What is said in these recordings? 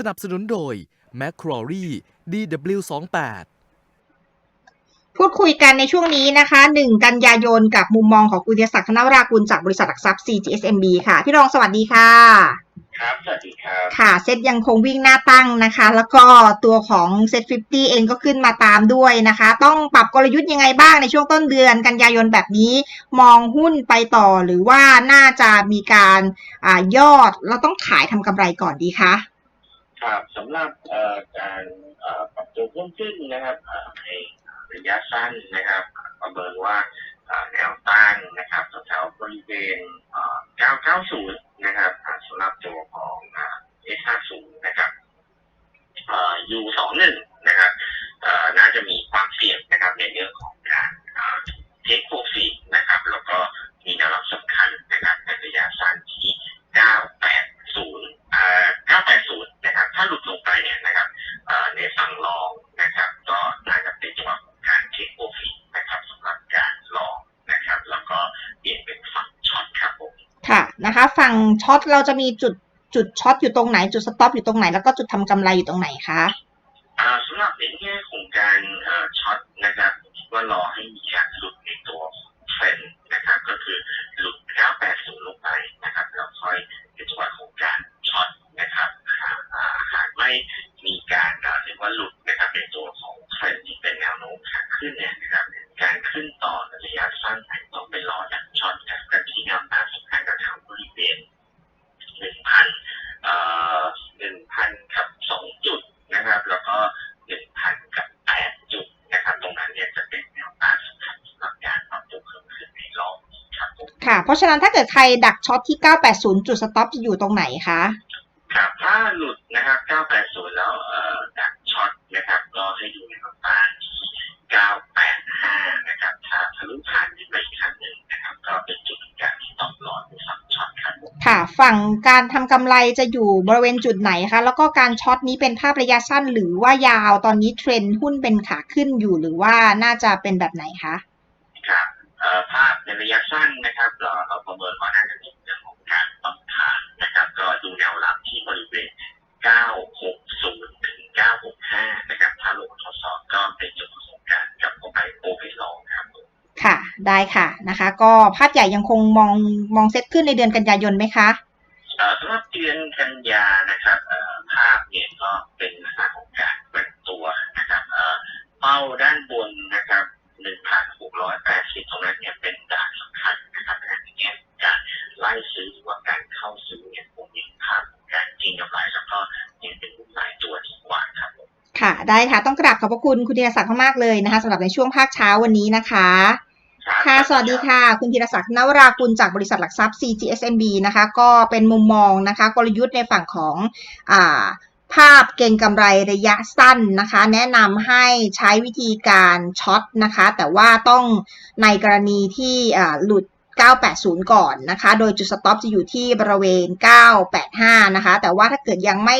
สนับสนุนโดย m c q u a r i DW28 พูดคุยกันในช่วงนี้นะคะ 1 กันยายนกับมุมมองของคุณเดียศักดิ์ธนวรากุลจากบริษัทหลักทรัพย์ CGSMB ค่ะ พี่รองสวัสดีค่ะ ครับ สวัสดีครับ ค่ะ เซ็ตยังคงวิ่งหน้าตั้งนะคะ แล้วก็ตัวของเซ็ต50 เองก็ขึ้นมาตามด้วยนะคะ ต้องปรับกลยุทธ์ยังไงบ้างในช่วงต้นเดือนกันยายนแบบนี้ มองหุ้นไปต่อหรือว่าน่าจะมีการอ่ายอด เราต้องขายทำกำไรก่อนดีคะ ครับสำหรับเอ่อการเอ่อปรับตัวเพิ่มขึ้นนะครับเอ่อในระยะสั้นนะครับประเมินว่าเอ่อแนวต้านนะครับแถวๆบริเวณเอ่อ990 นะครับอ่าสำหรับตัวของอ่า S50 นะครับเอ่อ U21 เป็นฝั่งช็อตครับผมค่ะนะคะฝั่งช็อตเราจะมีจุดจุดช็อตอยู่ตรงไหน จุดสต็อปอยู่ตรงไหน แล้วก็จุดทำกำไรอยู่ตรงไหนคะอ่าสำหรับในแง่ของการช็อตนะครับคิดว่ารอให้มีการหลุดในตัวเทรนนะครับ ก็คือหลุด 980 ลงไปนะครับแล้วค่อยเป็นจังหวะของการช็อตนะครับหากหากไม่มีการอ่าเรียกว่าหลุดนะครับในตัวของเทรนที่เป็นแนวโน้มขาขึ้นเนี่ยนะครับการขึ้นต่อในระยะสั้นอาจจะต้องไปรอจากช็อตกับกันที่แนวต้านสำคัญกับแถวบริเวณ 1,000เอ่อ1,000กับ2จุดนะครับ แล้วก็ 1,000 กับ 8 จุดนะครับ ตรงนั้นเนี่ยจะเป็นแนวต้านสำคัญสำหรับการปรับตัวเพิ่มขึ้นในรอบนี้ ครับผมค่ะ เพราะฉะนั้นถ้าเกิดใครดักช็อตที่ 980 จุดสต็อปจะอยู่ตรงไหนคะ ครับถ้าหลุดนะครับ 980 แล้วเอ่อดักช็อตนะครับก็ให้ดูในแนวต้านที่985 นะครับ ถ้าทะลุผ่านขึ้นไปอีกครั้งหนึ่งนะครับ ก็เป็นจุดของการที่ตอบรอนในฝั่งช็อตครับผมค่ะ ฝั่งการทำกำไรจะอยู่บริเวณจุดไหนคะ แล้วก็การช็อตนี้เป็นภาพระยะสั้นหรือว่ายาว ตอนนี้เทรนด์หุ้นเป็นขาขึ้นอยู่หรือว่าน่าจะเป็นแบบไหนคะครับเอ่อ ภาพในระยะสั้นนะครับเราเราประเมินว่าน่าจะเป็นเรื่องของการปรับฐานนะครับ ก็ดูแนวรับที่บริเวณ 960 ถึง 965 นะครับ ถ้าลงทดสอบก็เป็นจุดประสงค์การกลับเข้าไปโอเวอร์ลองครับผมค่ะ ได้ค่ะนะคะ ก็ภาพใหญ่ยังคงมองมองเซตขึ้นในเดือนกันยายนไหมคะเอ่อสำหรับเดือนกันยานะครับเอ่อภาพเนี่ยก็เป็นลักษณะของการแกว่งตัวนะครับเอ่อเป้าด้ ครับผมค่ะได้ค่ะ ต้องกราบขอบพระคุณคุณธีรศักดิ์มากๆเลยนะคะสำหรับในช่วงภาคเช้าวันนี้นะคะ ค่ะ สวัสดีค่ะ คุณธีรศักดิ์นวรากุลจากบริษัทหลักทรัพย์ CGSMB นะคะ ก็เป็นมุมมองนะคะ กลยุทธ์ในฝั่งของอ่าภาพเก่งกำไรระยะสั้นนะคะ แนะนำให้ใช้วิธีการช็อตนะคะ แต่ว่าต้องในกรณีที่อ่าหลุด 980 ก่อนนะคะ โดยจุดสต็อปจะอยู่ที่บริเวณ 985 นะคะ แต่ว่าถ้าเกิดยังไม่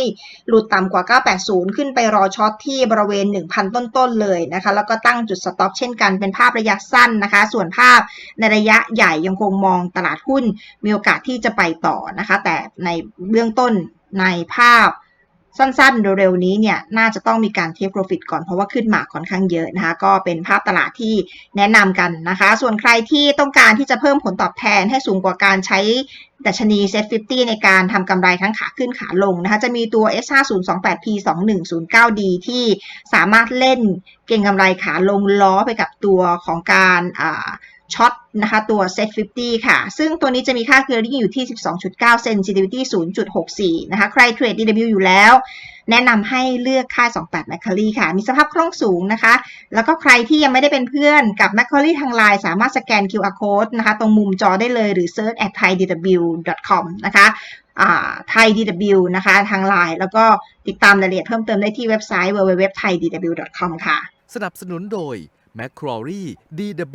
หลุดต่ำกว่า 980 ขึ้นไปรอช็อตที่บริเวณ 1,000 ต้นๆ เลยนะคะ แล้วก็ตั้งจุดสต็อปเช่นกันเป็นภาพระยะสั้นนะคะ ส่วนภาพในระยะใหญ่ยังคงมองตลาดหุ้นมีโอกาสที่จะไปต่อนะคะ แต่ในเบื้องต้นในภาพ สั้นๆ เร็วๆนี้เนี่ยน่าจะต้องมีการเทคโปรฟิตก่อนเพราะว่าขึ้นมาค่อนข้างเยอะนะคะก็เป็นภาพตลาดที่แนะนำกันนะคะ ส่วนใครที่ต้องการที่จะเพิ่มผลตอบแทนให้สูงกว่าการใช้ดัชนี Set 50 ในการทำกำไรทั้งขาขึ้นขาลงนะคะจะมีตัว S5028P 2109D ที่สามารถเล่นเก่งกำไรขาลงล้อไปกับตัวของการช็อต นะคะตัว Set 50 ค่ะ ซึ่งตัวนี้จะมีค่า clearing อยู่ที่ 12.9 sensitivity 0.64 นะคะ ใครเทรด DW อยู่แล้ว แนะนำให้เลือกค่า 28 m c q u a r i e ค่ะ มีสภาพคล่องสูงนะคะ แล้วก็ใครที่ยังไม่ได้เป็นเพื่อนกับ m c q u a r i e ทางไลน์สามารถสแกน QR code นะคะ ตรงมุมจอได้เลยหรือ search at thaidw.com นะคะอ่า thaidw นะคะ ทางไลน์แล้วก็ติดตามรายละเอียดเพิ่มเติมได้ที่เว็บไซต์ www.thaidw.com ค่ะ สนับสนุนโดย m c q u a r i DW